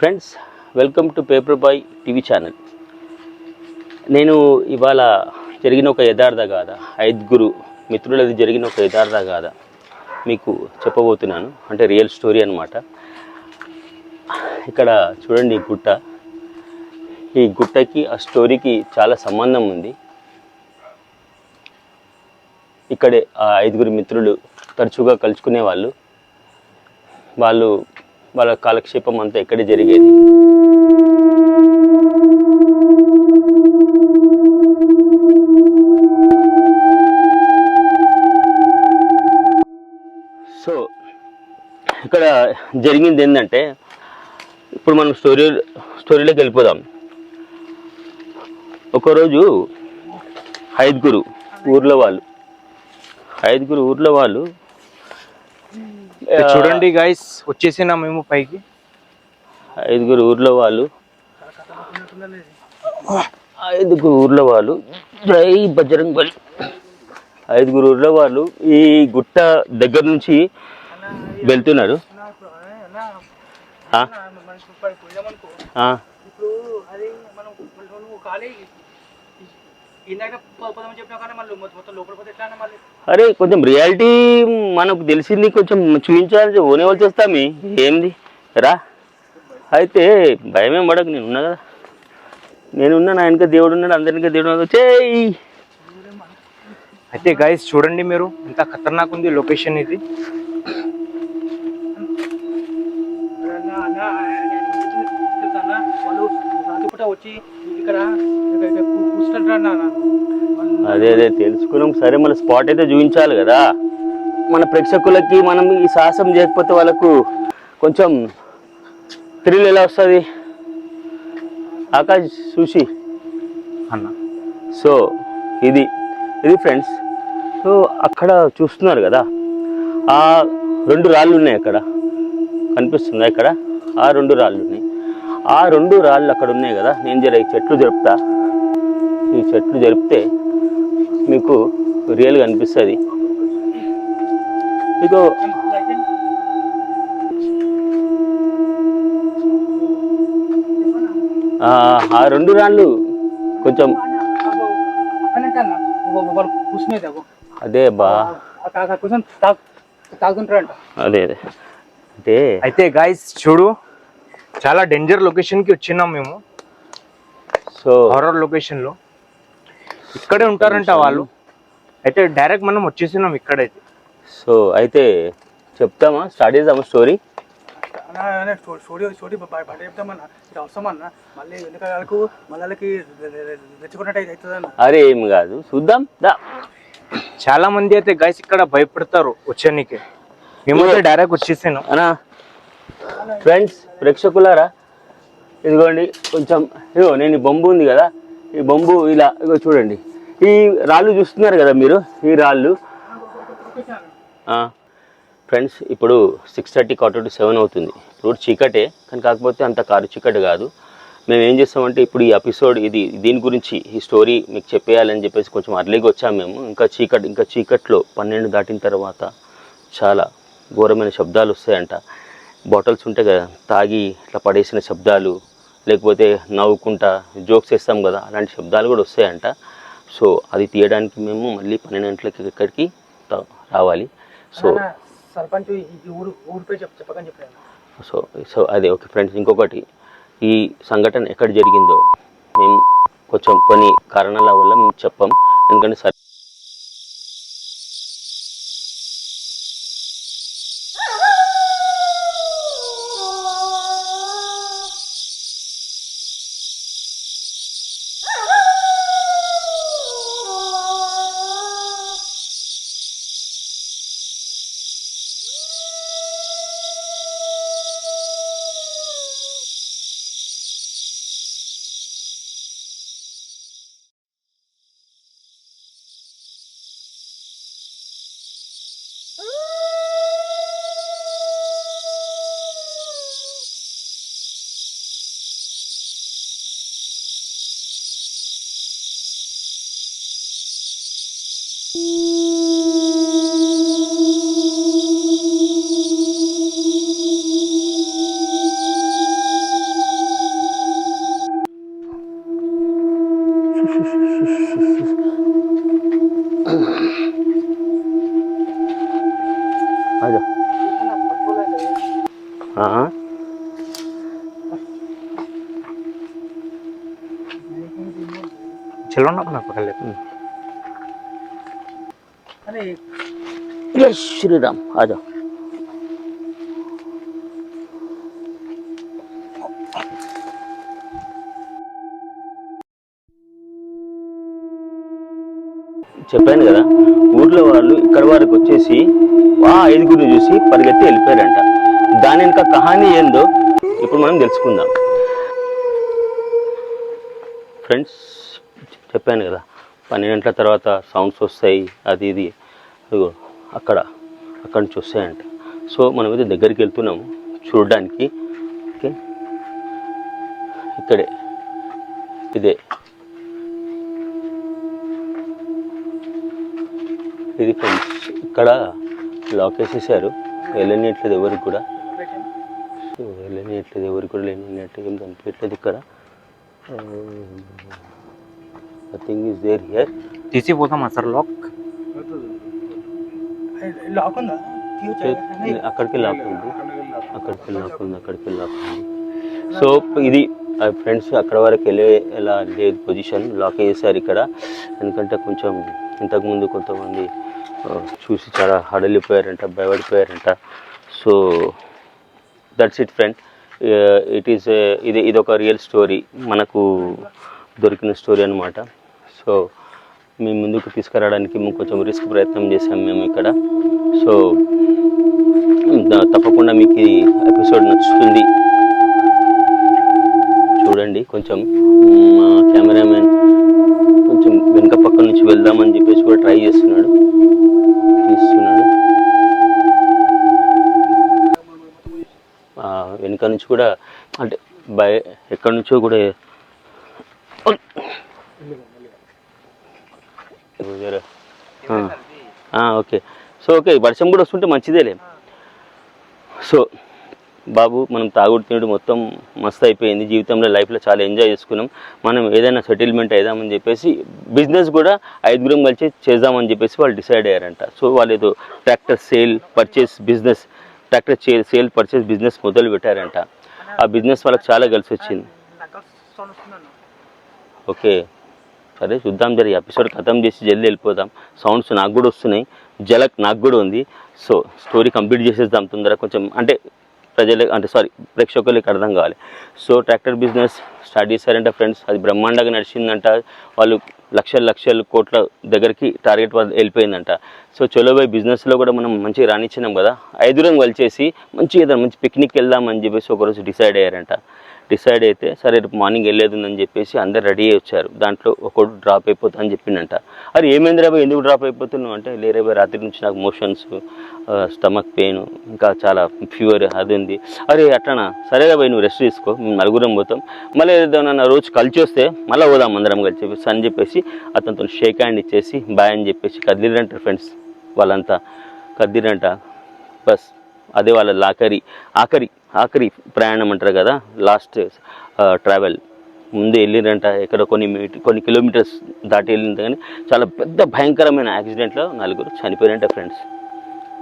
Friends welcome to paper boy TV channel నేను ఇవాళ జరిగిన ఒక యథార్థ గాథ ఐదుగురు మిత్రులది జరిగిన ఒక యథార్థ గాథ మీకు చెప్పబోతున్నాను. అంటే రియల్ స్టోరీ అనమాట ఇక్కడ చూడండి ఈ గుట్ట. ఈ గుట్టకి ఆ స్టోరీకి చాలా సంబంధం ఉంది. ఇక్కడే ఆ ఐదుగురు మిత్రులు తరచుగా కలుసుకునే వాళ్ళు వాళ్ళు వాళ్ళ కాలక్షేపం అంతా ఎక్కడే జరిగేది? సో ఇక్కడ జరిగింది ఏంటంటే ఇప్పుడు మనం స్టోరీ స్టోరీలోకి వెళ్ళిపోదాం. ఒకరోజు ఐదుగురు ఊర్లో వాళ్ళు ఐదుగురు ఊర్లో వాళ్ళు చూడండి గైస్ వచ్చేసినా మేము పైకి? ఐదుగురు ఊర్లో వాళ్ళు. ఐదుగురు ఊర్లో వాళ్ళు. జై బజరంగ్ బలి. ఐదుగురు ఊర్లో వాళ్ళు ఈ గుట్ట దగ్గర నుంచి వెళ్తున్నారు. ఆ? అరే కొంచెం రియాలిటీ మనకు తెలిసింది కొంచెం చూపించాలి ఓనే వాళ్ళు చేస్తామి ఏంది రా అయితే భయమేం పడకు నేను ఉన్నా కదా నేనున్నా నా వెనక దేవుడు ఉన్నాడు అందరికీ దేవుడు ఉన్నాడు చేయి అయితే గైస్ చూడండి మీరు ఎంత ఖతర్నాక్ ఉంది లొకేషన్ ఇది వచ్చి ఇక్కడ అదే అదే తెలుసుకున్నాం. సరే మన స్పాట్ అయితే చూపించాలి కదా. మన ప్రేక్షకులకి మనం ఈ సాహసం చేయకపోతే వాళ్ళకు కొంచెం థ్రిల్ ఎలా వస్తుంది? ఆకాష్ చూసి అన్న. సో ఇది ఇది ఫ్రెండ్స్. సో అక్కడ చూస్తున్నారు కదా. ఆ రెండు రాళ్ళు ఉన్నాయి అక్కడ. కనిపిస్తుంది ఇక్కడ? ఆ రెండు రాళ్ళు ఉన్నాయి. ఆ రెండు రాళ్ళు అక్కడ ఉన్నాయి కదా. నేను జర చెట్లు జరుపుతా ఈ చెట్లు జరిపితే మీకు రియల్గా అనిపిస్తుంది. మీకు ఆ రెండు రాళ్ళు కొంచెం అదే బా. అదే అదే. అంటే అయితే గైస్ చూడు చాలా డేంజర్ లొకేషన్కి వచ్చినాం మేము. సో హారర్ లొకేషన్లో. ఇక్కడే ఉంటారంట వాళ్ళు. అయితే డైరెక్ట్ మనం వచ్చేసినాం ఇక్కడైతే. సో అయితే చెప్తామా? స్టార్ట్ చేద్దామా స్టోరీ అన్న స్టోరీ స్టోరీ బయట చెప్తామన్నా ఇది అవసరం అన్న? మళ్ళీ రెచ్చుకున్నట్టు అరే ఏం కాదు. చూద్దాం. దా. చాలా మంది అయితే గైస్ ఇక్కడ భయపడతారు వచ్చానికి. మేమైతే డైరెక్ట్ వచ్చేసాను. అనా ఫ్రెండ్స్ ప్రేక్షకులారా ఇదిగోండి కొంచెం ఇగో నేను బొంబు ఉంది కదా ఈ బొంబు ఇలా ఇగో చూడండి. ఈ రాళ్ళు చూస్తున్నారు కదా మీరు? ఈ రాళ్ళు? ఫ్రెండ్స్ ఇప్పుడు six thirty quarter to seven అవుతుంది. ఇప్పుడు చీకటే కానీ కాకపోతే అంత కారు చీకటి కాదు. మేము ఏం చేస్తామంటే ఇప్పుడు ఈ ఎపిసోడ్ ఇది దీని గురించి ఈ స్టోరీ మీకు చెప్పేయాలని చెప్పేసి కొంచెం అర్లీగా వచ్చాము మేము. ఇంకా చీకటి ఇంకా చీకట్లో పన్నెండు దాటిన తర్వాత చాలా ఘోరమైన శబ్దాలు వస్తాయంట. బాటిల్స్ ఉంటాయి కదా తాగి ఇట్లా పడేసిన శబ్దాలు లేకపోతే నవ్వుకుంటా జోక్స్ వేస్తాం కదా అలాంటి శబ్దాలు కూడా వస్తాయంట. సో అది తీయడానికి మేము మళ్ళీ పన్నెండు గంటలకి ఇక్కడికి రావాలి. సో సర్పంచ్ సో సో అదే ఓకే ఫ్రెండ్స్ ఇంకొకటి. ఈ సంఘటన ఎక్కడ జరిగిందో మేము కొంచెం కొన్ని కారణాల వల్ల మేము చెప్పాం. ఎందుకంటే సర్ చిల్లర నాకు శ్రీరామ్ చెప్పాను కదా ఊర్లో వాళ్ళు ఇక్కడ వారికి వచ్చేసి ఆ ఐదుగురిని చూసి పరిగెత్తి వెళ్ళిపోయారంట. దాని ఇంకా కహానీ ఏందో ఇప్పుడు మనం తెలుసుకుందాం. ఫ్రెండ్స్ చెప్పాను కదా. పన్నెండు గంటల తర్వాత సౌండ్స్ వస్తాయి అది ఇది. అక్కడ అక్కడి నుంచి వస్తాయంట. సో మనం ఇది దగ్గరికి వెళ్తున్నాము చూడడానికి. ఓకే? ఇక్కడే. ఇదే. ఇది ఫ్రెండ్స్ ఇక్కడ లాక్ వేసేసారు. వెళ్ళనియట్లేదు ఎవరికి కూడా. వెళ్ళనియట్లేదు ఎవరికి కూడా లేనియట్లేదు ఏం కనిపించట్లేదు ఇక్కడ. థింగ్ ఈస్ దేర్ హియర్ తీసి పోతాం సార్ లాక్ లాక్ ఉందా? అక్కడికి లాక్ ఉంది. అక్కడికి లాక్ ఉంది అక్కడికి లాక్ ఉంది. సో ఇది ఫ్రెండ్స్ అక్కడ వరకు వెళ్ళే ఎలా లేదు పొజిషన్ లాక్ చేశారు ఇక్కడ. ఎందుకంటే కొంచెం ఇంతకుముందు కొంతమంది చూసి చాలా హడలిపోయారంట భయపడిపోయారంట. So that's it friend it is ఇది ఇది ఒక రియల్ స్టోరీ మనకు దొరికిన స్టోరీ అనమాట సో మీ ముందుకు తీసుకురావడానికి మేము కొంచెం రిస్క్ ప్రయత్నం చేసాం మేము ఇక్కడ. సో తప్పకుండా మీకు ఈ ఎపిసోడ్ నచ్చుతుంది. చూడండి కొంచెం మా కెమెరామెన్ కొంచెం వెనుక పక్క నుంచి వెళ్దామని చెప్పేసి కూడా ట్రై చేస్తున్నాడు. తీస్తున్నాడు. వెనుక నుంచి కూడా అంటే బయ ఎక్కడి నుంచో కూడా వేరే. ఓకే. సో ఓకే వర్షం కూడా వస్తుంటే మంచిదేలే. సో బాబు మనం తాగుడు తినుడు మొత్తం మస్తు అయిపోయింది. జీవితంలో లైఫ్లో చాలా ఎంజాయ్ చేసుకున్నాం. మనం ఏదైనా సెటిల్మెంట్ అయిదామని చెప్పేసి బిజినెస్ కూడా ఐదుగురం కలిసి చేద్దామని చెప్పేసి వాళ్ళు డిసైడ్ అయ్యారంట. సో వాళ్ళు ఏదో tractor sale purchase business tractor sale purchase business మొదలు పెట్టారంట. ఆ బిజినెస్ వాళ్ళకి చాలా కలిసి వచ్చింది. ఓకే. సరే చూద్దాం జరి ఎపిసోడ్ ఖతం చేసి జల్దీ వెళ్ళిపోదాం. సౌండ్స్ నాకు కూడా వస్తున్నాయి. జలక్ నాకు కూడా ఉంది. సో స్టోరీ కంప్లీట్ చేసేద్దాం తొందరగా. కొంచెం అంటే ప్రజలకు అంటే సారీ ప్రేక్షకులకి అర్థం కావాలి. సో ట్రాక్టర్ బిజినెస్ స్టార్ట్ చేశారంట ఫ్రెండ్స్ అది బ్రహ్మాండంగా నడిచిందంట. వాళ్ళు లక్షల లక్షల కోట్ల దగ్గరికి టార్గెట్ వద్ద వెళ్ళిపోయిందంట. సో చలోబాయ్ బిజినెస్లో కూడా మనం మంచిగా రాణించినాం కదా. ఐదురం కలిసేసి మంచిగా ఏదైనా మంచి పిక్నిక్ వెళ్దామని చెప్పేసి ఒకరోజు డిసైడ్ అయ్యారంట. డిసైడ్ అయితే సరే రేపు మార్నింగ్ వెళ్ళేది ఉందని చెప్పేసి అందరు రెడీ అయ్యి వచ్చారు. దాంట్లో ఒకడు డ్రాప్ అయిపోతా అని చెప్పిండంట. అరే ఏమైంది రాబాయ్ ఎందుకు డ్రాప్ అయిపోతున్నావు? అంటే లేరే రాత్రి నుంచి నాకు మోషన్స్ స్టమక్ పెయిన్ ఇంకా చాలా ఫీవర్ అది ఉంది. అరే అట్లనా? సరే పోయి నువ్వు రెస్ట్ తీసుకో మేము నలుగురం పోతాం. మళ్ళీ ఏదైనా రోజు కలిసి వస్తే మళ్ళీ పోదాం అందరం కలిసి చెప్పేసి అని చెప్పేసి అతనితో షేక్ హ్యాండ్ ఇచ్చేసి బాయ్ అని చెప్పేసి కదిలిరంటారు ఫ్రెండ్స్ వాళ్ళంతా. కదిలిరంట. బస్ అదే వాళ్ళ లాకరి ఆఖరి ఆఖరి ప్రయాణం అంటారు కదా లాస్ట్ ట్రావెల్ ముందు వెళ్ళిరంట ఇక్కడ కొన్ని కొన్ని కిలోమీటర్స్ దాటి వెళ్ళింది కానీ చాలా పెద్ద భయంకరమైన యాక్సిడెంట్లో నలుగురు చనిపోయారంట ఫ్రెండ్స్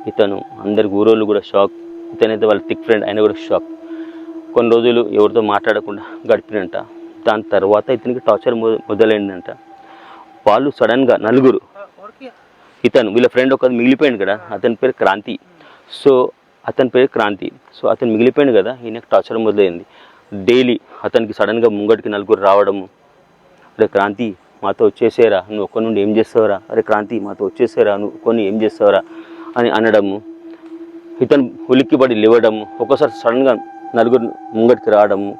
ఇతను అందరి ఊరోళ్ళు కూడా షాక్ ఇతనైతే వాళ్ళ థిక్ ఫ్రెండ్ ఆయన కూడా షాక్ కొన్ని రోజులు ఎవరితో మాట్లాడకుండా గడిపినంట దాని తర్వాత ఇతనికి టార్చర్ మొదలైందంట. వాళ్ళు సడన్గా నలుగురు ఇతను వీళ్ళ ఫ్రెండ్ ఒక మిగిలిపోయాడు కదా అతని పేరు క్రాంతి. సో అతని పేరు క్రాంతి. సో అతను మిగిలిపోయాడు కదా ఈయనకు టార్చర్ మొదలైంది. డైలీ అతనికి సడన్గా ముంగటికి నలుగురు రావడము. అరే క్రాంతి మాతో వచ్చేసేరా నువ్వు ఒక్క నుండి ఏం చేస్తావురా? అరే క్రాంతి మాతో వచ్చేసేరా నువ్వు కొన్ని ఏం చేస్తావురా? అని అనడము. ఇతను ఉలిక్కిపడి లేవడము. ఒక్కోసారి సడన్గా నలుగురు ముంగటికి రావడము.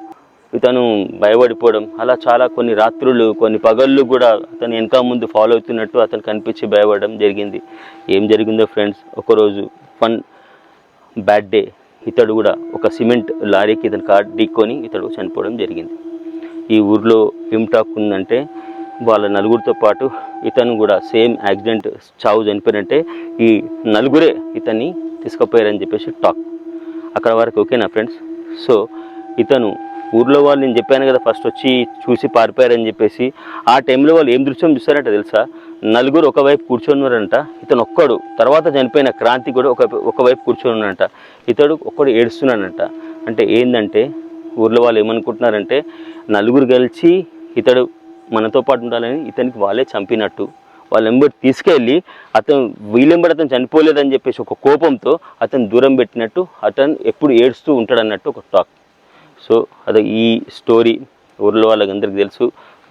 ఇతను భయపడిపోవడం. అలా చాలా కొన్ని రాత్రులు కొన్ని పగళ్ళు కూడా అతను వెనక ముందు ఫాలో అవుతున్నట్టు అతను కనిపించి భయపడడం జరిగింది. ఏం జరిగిందో ఫ్రెండ్స్ ఒకరోజు ఫన్ బ్యాడ్ డే. ఇతడు కూడా ఒక సిమెంట్ లారీకి ఇతను కార్ ఢీక్కొని ఇతడు చనిపోవడం జరిగింది. ఈ ఊర్లో ఏం టాక్ ఉందంటే వాళ్ళ నలుగురితో పాటు ఇతను కూడా సేమ్ యాక్సిడెంట్ చావు చనిపోయినట్టే ఈ నలుగురే ఇతన్ని తీసుకుపోయారని చెప్పేసి టాక్. అక్కడ వరకు ఓకేనా ఫ్రెండ్స్? సో ఇతను ఊర్లో వాళ్ళు నేను చెప్పాను కదా ఫస్ట్ వచ్చి చూసి పారిపోయారని చెప్పేసి ఆ టైంలో వాళ్ళు ఏం దృశ్యం చూస్తారంట తెలుసా? నలుగురు ఒకవైపు కూర్చొని ఉన్నారంట ఇతను ఒక్కడు తర్వాత చనిపోయిన క్రాంతి కూడా ఒక ఒకవైపు కూర్చొని ఉన్నాడంట ఇతడు ఒక్కడు ఏడుస్తున్నాడంట. అంటే ఏందంటే ఊర్లో వాళ్ళు ఏమనుకుంటున్నారంటే నలుగురు కలిసి ఇతడు మనతో పాటు ఉండాలని ఇతనికి వాళ్ళే చంపినట్టు. వాళ్ళ ఎంబడి తీసుకెళ్ళి అతను వీళ్ళెంబడి అతను చనిపోలేదని చెప్పేసి ఒక కోపంతో అతను దూరం పెట్టినట్టు అతను ఎప్పుడు ఏడుస్తూ ఉంటాడన్నట్టు ఒక టాక్ సో అదే ఈ స్టోరీ ఊర్లో వాళ్ళకి అందరికి తెలుసు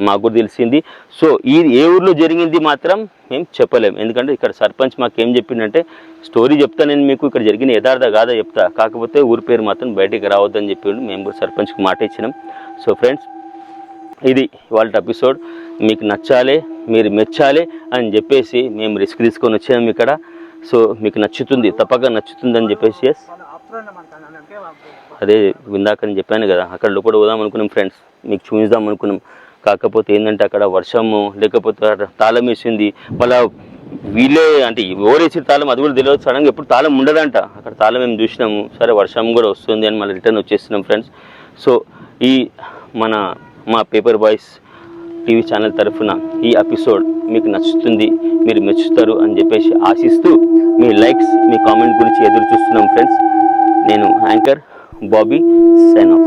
మాకు కూడా తెలిసింది. సో ఈ ఏ ఊర్లో జరిగింది మాత్రం మేము చెప్పలేము ఎందుకంటే ఇక్కడ సర్పంచ్ మాకు ఏం స్టోరీ చెప్తా నేను మీకు ఇక్కడ జరిగిన యథార్థ కాదా చెప్తా. కాకపోతే ఊరి పేరు మాత్రం బయటికి రావద్దని చెప్పిండు. మేము కూడా సర్పంచ్కి మాట ఇచ్చినాం. సో ఫ్రెండ్స్ ఇది వాళ్ళ ఎపిసోడ్. మీకు నచ్చాలి మీరు మెచ్చాలి అని చెప్పేసి మేము రిస్క్ తీసుకొని వచ్చాము ఇక్కడ. సో మీకు నచ్చుతుంది తప్పక నచ్చుతుంది అని చెప్పేసి ఎస్ అదే ఇందాక నేను చెప్పాను కదా అక్కడ లోపల పోదాం అనుకున్నాం ఫ్రెండ్స్ మీకు చూపిద్దాం అనుకున్నాం. కాకపోతే ఏంటంటే అక్కడ వర్షము లేకపోతే అక్కడ తాళం వేసింది. మళ్ళా వీళ్ళే అంటే ఎవరేసి తాళం అది కూడా తెలియదు. సడన్గా ఎప్పుడు తాళం ఉండదంట. అక్కడ తాళం మేము చూసినాము. సరే వర్షం కూడా వస్తుంది అని మళ్ళీ రిటర్న్ వచ్చేస్తున్నాం ఫ్రెండ్స్ సో ఈ మన మా పేపర్ బాయ్స్ టీవీ ఛానల్ తరఫున ఈ ఎపిసోడ్ మీకు నచ్చుతుంది. మీరు మెచ్చుతారు అని చెప్పేసి ఆశిస్తూ మీ లైక్స్ మీ కామెంట్ గురించి ఎదురు చూస్తున్నాం ఫ్రెండ్స్ నేను యాంకర్ బాబీ సైన్ ఆఫ్